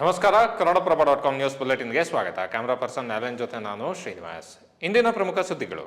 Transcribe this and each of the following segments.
ನಮಸ್ಕಾರ. Kannadaprabha dot com news ಬುಲೆಟಿನ್ಗೆ ಸ್ವಾಗತ. ಕ್ಯಾಮ್ರಾ ಪರ್ಸನ್ ನಾರಾಯಣ್ ಜೊತೆ ನಾನು ಶ್ರೀನಿವಾಸ್. ಇಂದಿನ ಪ್ರಮುಖ ಸುದ್ದಿಗಳು.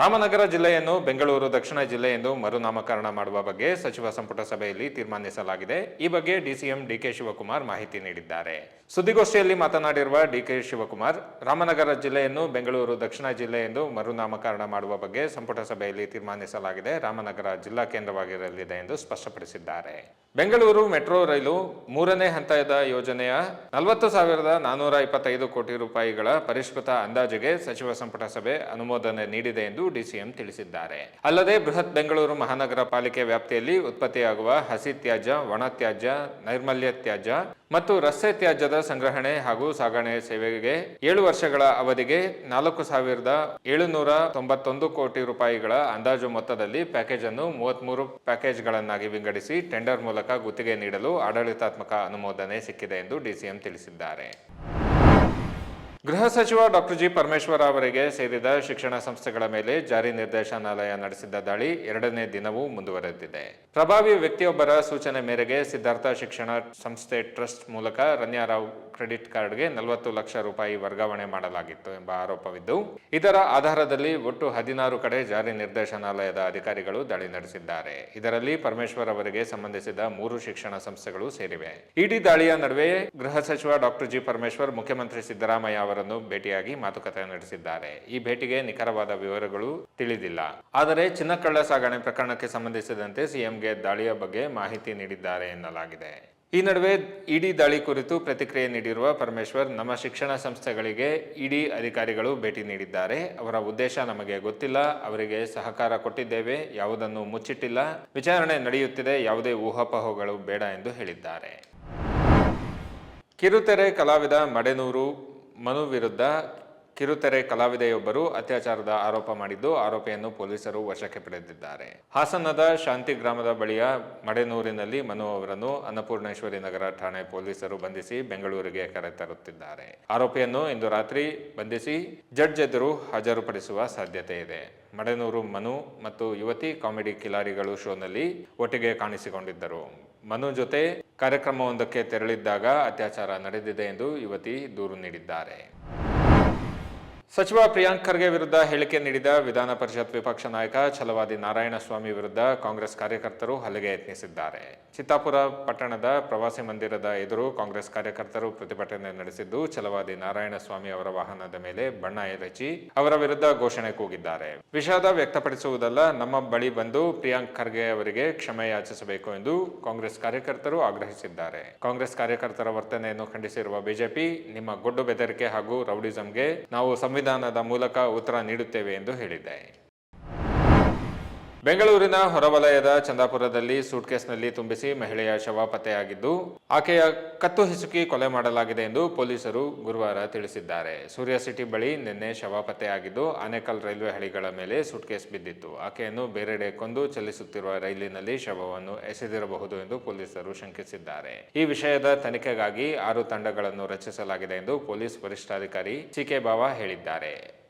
ರಾಮನಗರ ಜಿಲ್ಲೆಯನ್ನು ಬೆಂಗಳೂರು, ದಕ್ಷಿಣ ಜಿಲ್ಲೆ ಎಂದು ಮರುನಾಮಕರಣ ಮಾಡುವ ಬಗ್ಗೆ ಸಚಿವ ಸಂಪುಟ ಸಭೆಯಲ್ಲಿ ತೀರ್ಮಾನಿಸಲಾಗಿದೆ. ಈ ಬಗ್ಗೆ ಡಿಸಿಎಂ ಡಿಕೆ ಶಿವಕುಮಾರ್ ಮಾಹಿತಿ ನೀಡಿದ್ದಾರೆ. ಸುದ್ದಿಗೋಷ್ಠಿಯಲ್ಲಿ ಮಾತನಾಡಿರುವ ಡಿಕೆ ಶಿವಕುಮಾರ್, ರಾಮನಗರ ಜಿಲ್ಲೆಯನ್ನು ಬೆಂಗಳೂರು, ದಕ್ಷಿಣ ಜಿಲ್ಲೆ ಎಂದು ಮರುನಾಮಕರಣ ಮಾಡುವ ಬಗ್ಗೆ ಸಂಪುಟ ಸಭೆಯಲ್ಲಿ ತೀರ್ಮಾನಿಸಲಾಗಿದೆ. ರಾಮನಗರ ಜಿಲ್ಲಾ ಕೇಂದ್ರವಾಗಿರಲಿದೆ ಎಂದು ಸ್ಪಷ್ಟಪಡಿಸಿದ್ದಾರೆ. ಬೆಂಗಳೂರು ಮೆಟ್ರೋ ರೈಲು ಮೂರನೇ ಹಂತದ ಯೋಜನೆಯ ನಲವತ್ತು ಸಾವಿರದ ನಾನೂರ ಇಪ್ಪತ್ತೈದು ಕೋಟಿ ರೂಪಾಯಿಗಳ ಪರಿಷ್ಕೃತ ಅಂದಾಜಿಗೆ ಸಚಿವ ಸಂಪುಟ ಸಭೆ ಅನುಮೋದನೆ ನೀಡಿದೆ ಎಂದು ಡಿಸಿಎಂ ತಿಳಿಸಿದ್ದಾರೆ. ಅಲ್ಲದೆ ಬೃಹತ್ ಬೆಂಗಳೂರು ಮಹಾನಗರ ಪಾಲಿಕೆ ವ್ಯಾಪ್ತಿಯಲ್ಲಿ ಉತ್ಪತ್ತಿಯಾಗುವ ಹಸಿ ತ್ಯಾಜ್ಯ, ಒಣ ತ್ಯಾಜ್ಯ, ನೈರ್ಮಲ್ಯ ತ್ಯಾಜ್ಯ ಮತ್ತು ರಸ್ತೆ ತ್ಯಾಜ್ಯದ ಸಂಗ್ರಹಣೆ ಹಾಗೂ ಸಾಗಣೆ ಸೇವೆಗೆ ಏಳು ವರ್ಷಗಳ ಅವಧಿಗೆ ನಾಲ್ಕು ಸಾವಿರದ ಏಳುನೂರ ತೊಂಬತ್ತೊಂದು ಕೋಟಿ ರೂಪಾಯಿಗಳ ಅಂದಾಜು ಮೊತ್ತದಲ್ಲಿ ಪ್ಯಾಕೇಜ್ ಅನ್ನು ಮೂವತ್ಮೂರು ಪ್ಯಾಕೇಜ್ಗಳನ್ನಾಗಿ ವಿಂಗಡಿಸಿ ಟೆಂಡರ್ ಮೂಲಕ ಗುತ್ತಿಗೆ ನೀಡಲು ಆಡಳಿತಾತ್ಮಕ ಅನುಮೋದನೆ ಸಿಕ್ಕಿದೆ ಎಂದು ಡಿಸಿಎಂ ತಿಳಿಸಿದ್ದಾರೆ. ಗೃಹ ಸಚಿವ ಡಾಕ್ಟರ್ ಜಿ ಪರಮೇಶ್ವರ ಅವರಿಗೆ ಸೇರಿದ ಶಿಕ್ಷಣ ಸಂಸ್ಥೆಗಳ ಮೇಲೆ ಜಾರಿ ನಿರ್ದೇಶನಾಲಯ ನಡೆಸಿದ್ದ ದಾಳಿ ಎರಡನೇ ದಿನವೂ ಮುಂದುವರೆದಿದೆ. ಪ್ರಭಾವಿ ವ್ಯಕ್ತಿಯೊಬ್ಬರ ಸೂಚನೆ ಮೇರೆಗೆ ಸಿದ್ಧಾರ್ಥ ಶಿಕ್ಷಣ ಸಂಸ್ಥೆ ಟ್ರಸ್ಟ್ ಮೂಲಕ ರನ್ಯಾರಾವ್ ಕ್ರೆಡಿಟ್ ಕಾರ್ಡ್ಗೆ ನಲವತ್ತು ಲಕ್ಷ ರೂಪಾಯಿ ವರ್ಗಾವಣೆ ಮಾಡಲಾಗಿತ್ತು ಎಂಬ ಆರೋಪವಿದ್ದು, ಇದರ ಆಧಾರದಲ್ಲಿ ಒಟ್ಟು ಹದಿನಾರು ಕಡೆ ಜಾರಿ ನಿರ್ದೇಶನಾಲಯದ ಅಧಿಕಾರಿಗಳು ದಾಳಿ ನಡೆಸಿದ್ದಾರೆ. ಇದರಲ್ಲಿ ಪರಮೇಶ್ವರ್ ಅವರಿಗೆ ಸಂಬಂಧಿಸಿದ ಮೂರು ಶಿಕ್ಷಣ ಸಂಸ್ಥೆಗಳು ಸೇರಿವೆ. ಇಡೀ ದಾಳಿಯ ನಡುವೆ ಗೃಹ ಸಚಿವ ಡಾಕ್ಟರ್ ಜಿ ಪರಮೇಶ್ವರ್, ಮುಖ್ಯಮಂತ್ರಿ ಸಿದ್ದರಾಮಯ್ಯ ಅವರನ್ನು ಭೇಟಿಯಾಗಿ ಮಾತುಕತೆ ನಡೆಸಿದ್ದಾರೆ. ಈ ಭೇಟಿಗೆ ನಿಖರವಾದ ವಿವರಗಳು ತಿಳಿದಿಲ್ಲ. ಆದರೆ ಚಿನ್ನಕಳ್ಳ ಸಾಗಣೆ ಪ್ರಕರಣಕ್ಕೆ ಸಂಬಂಧಿಸಿದಂತೆ ಸಿಎಂಗೆ ದಾಳಿಯ ಬಗ್ಗೆ ಮಾಹಿತಿ ನೀಡಿದ್ದಾರೆ ಎನ್ನಲಾಗಿದೆ. ಈ ನಡುವೆ ಇಡಿ ದಾಳಿ ಕುರಿತು ಪ್ರತಿಕ್ರಿಯೆ ನೀಡಿರುವ ಪರಮೇಶ್ವರ್, ನಮ್ಮ ಶಿಕ್ಷಣ ಸಂಸ್ಥೆಗಳಿಗೆ ಇಡಿ ಅಧಿಕಾರಿಗಳು ಭೇಟಿ ನೀಡಿದ್ದಾರೆ. ಅವರ ಉದ್ದೇಶ ನಮಗೆ ಗೊತ್ತಿಲ್ಲ. ಅವರಿಗೆ ಸಹಕಾರ ಕೊಟ್ಟಿದ್ದೇವೆ. ಯಾವುದನ್ನು ಮುಚ್ಚಿಟ್ಟಿಲ್ಲ. ವಿಚಾರಣೆ ನಡೆಯುತ್ತಿದೆ. ಯಾವುದೇ ಊಹಾಪೋಹಗಳು ಬೇಡ ಎಂದು ಹೇಳಿದ್ದಾರೆ. ಕಿರುತೆರೆ ಕಲಾವಿದ ಮಡೆನೂರು ಮನು ವಿರುದ್ಧ ಕಿರುತೆರೆ ಕಲಾವಿದೆಯೊಬ್ಬರು ಅತ್ಯಾಚಾರದ ಆರೋಪ ಮಾಡಿದ್ದು ಆರೋಪಿಯನ್ನು ಪೊಲೀಸರು ವಶಕ್ಕೆ ಪಡೆದಿದ್ದಾರೆ. ಹಾಸನದ ಶಾಂತಿ ಗ್ರಾಮದ ಬಳಿಯ ಮಡೆನೂರಿನಲ್ಲಿ ಮನು ಅವರನ್ನು ಅನ್ನಪೂರ್ಣೇಶ್ವರಿ ನಗರ ಠಾಣೆ ಪೊಲೀಸರು ಬಂಧಿಸಿ ಬೆಂಗಳೂರಿಗೆ ಕರೆತರುತ್ತಿದ್ದಾರೆ ಆರೋಪಿಯನ್ನು ಇಂದು ರಾತ್ರಿ ಬಂಧಿಸಿ ಜಡ್ಜ್ ಎದುರು ಹಾಜರುಪಡಿಸುವ ಸಾಧ್ಯತೆ ಇದೆ. ಮಡೆನೂರು ಮನು ಮತ್ತು ಯುವತಿ ಕಾಮಿಡಿ ಕಿಲಾರಿಗಳು ಶೋನಲ್ಲಿ ಒಟ್ಟಿಗೆ ಕಾಣಿಸಿಕೊಂಡಿದ್ದರು. ಮನು ಜೊತೆ ಕಾರ್ಯಕ್ರಮವೊಂದಕ್ಕೆ ತೆರಳಿದ್ದಾಗ ಅತ್ಯಾಚಾರ ನಡೆದಿದೆ ಎಂದು ಯುವತಿ ದೂರು ನೀಡಿದ್ದಾರೆ. ಸಚಿವ ಪ್ರಿಯಾಂಕ್ ಖರ್ಗೆ ವಿರುದ್ಧ ಹೇಳಿಕೆ ನೀಡಿದ ವಿಧಾನ ಪರಿಷತ್ ವಿಪಕ್ಷ ನಾಯಕ ಛಲವಾದಿ ನಾರಾಯಣಸ್ವಾಮಿ ವಿರುದ್ಧ ಕಾಂಗ್ರೆಸ್ ಕಾರ್ಯಕರ್ತರು ಹಲ್ಲೆಗೆ ಯತ್ನಿಸಿದ್ದಾರೆ. ಚಿತ್ತಾಪುರ ಪಟ್ಟಣದ ಪ್ರವಾಸಿ ಮಂದಿರದ ಎದುರು ಕಾಂಗ್ರೆಸ್ ಕಾರ್ಯಕರ್ತರು ಪ್ರತಿಭಟನೆ ನಡೆಸಿದ್ದು ಛಲವಾದಿ ನಾರಾಯಣಸ್ವಾಮಿ ಅವರ ವಾಹನದ ಮೇಲೆ ಬಣ್ಣ ಎರಚಿ ಅವರ ವಿರುದ್ಧ ಘೋಷಣೆ ಕೂಗಿದ್ದಾರೆ. ವಿಷಾದ ವ್ಯಕ್ತಪಡಿಸುವುದಲ್ಲ, ನಮ್ಮ ಬಳಿ ಬಂದು ಪ್ರಿಯಾಂಕ್ ಖರ್ಗೆ ಅವರಿಗೆ ಕ್ಷಮೆ ಯಾಚಿಸಬೇಕು ಎಂದು ಕಾಂಗ್ರೆಸ್ ಕಾರ್ಯಕರ್ತರು ಆಗ್ರಹಿಸಿದ್ದಾರೆ. ಕಾಂಗ್ರೆಸ್ ಕಾರ್ಯಕರ್ತರ ವರ್ತನೆಯನ್ನು ಖಂಡಿಸಿರುವ ಬಿಜೆಪಿ, ನಿಮ್ಮ ಗೊಡ್ಡು ಬೆದರಿಕೆ ಹಾಗೂ ರೌಡಿಸಂಗೆ ನಾವು ಸಂವಿಧಾನದ ಮೂಲಕ ಉತ್ತರ ನೀಡುತ್ತೇವೆ ಎಂದು ಹೇಳಿದೆ ಬೆಂಗಳೂರಿನ ಹೊರವಲಯದ ಚಂದಾಪುರದಲ್ಲಿ ಸೂಟ್ಕೇಸ್ನಲ್ಲಿ ತುಂಬಿಸಿ ಮಹಿಳೆಯ ಶವ ಪತ್ತೆಯಾಗಿದ್ದು, ಆಕೆಯ ಕತ್ತು ಹಿಸುಕಿ ಕೊಲೆ ಮಾಡಲಾಗಿದೆ ಎಂದು ಪೊಲೀಸರು ಗುರುವಾರ ತಿಳಿಸಿದ್ದಾರೆ. ಸೂರ್ಯ ಸಿಟಿ ಬಳಿ ನಿನ್ನೆ ಶವ ಪತ್ತೆಯಾಗಿದ್ದು, ಆನೇಕಲ್ ರೈಲ್ವೆ ಹಳಿಗಳ ಮೇಲೆ ಸೂಟ್ಕೇಸ್ ಬಿದ್ದಿತ್ತು. ಆಕೆಯನ್ನು ಬೇರೆಡೆ ಕೊಂದು ಚಲಿಸುತ್ತಿರುವ ರೈಲಿನಲ್ಲಿ ಶವವನ್ನು ಎಸೆದಿರಬಹುದು ಎಂದು ಪೊಲೀಸರು ಶಂಕಿಸಿದ್ದಾರೆ. ಈ ವಿಷಯದ ತನಿಖೆಗಾಗಿ ಆರು ತಂಡಗಳನ್ನು ರಚಿಸಲಾಗಿದೆ ಎಂದು ಪೊಲೀಸ್ ವರಿಷ್ಠಾಧಿಕಾರಿ ಸಿಕೆ ಬಾವಾ ಹೇಳಿದ್ದಾರೆ.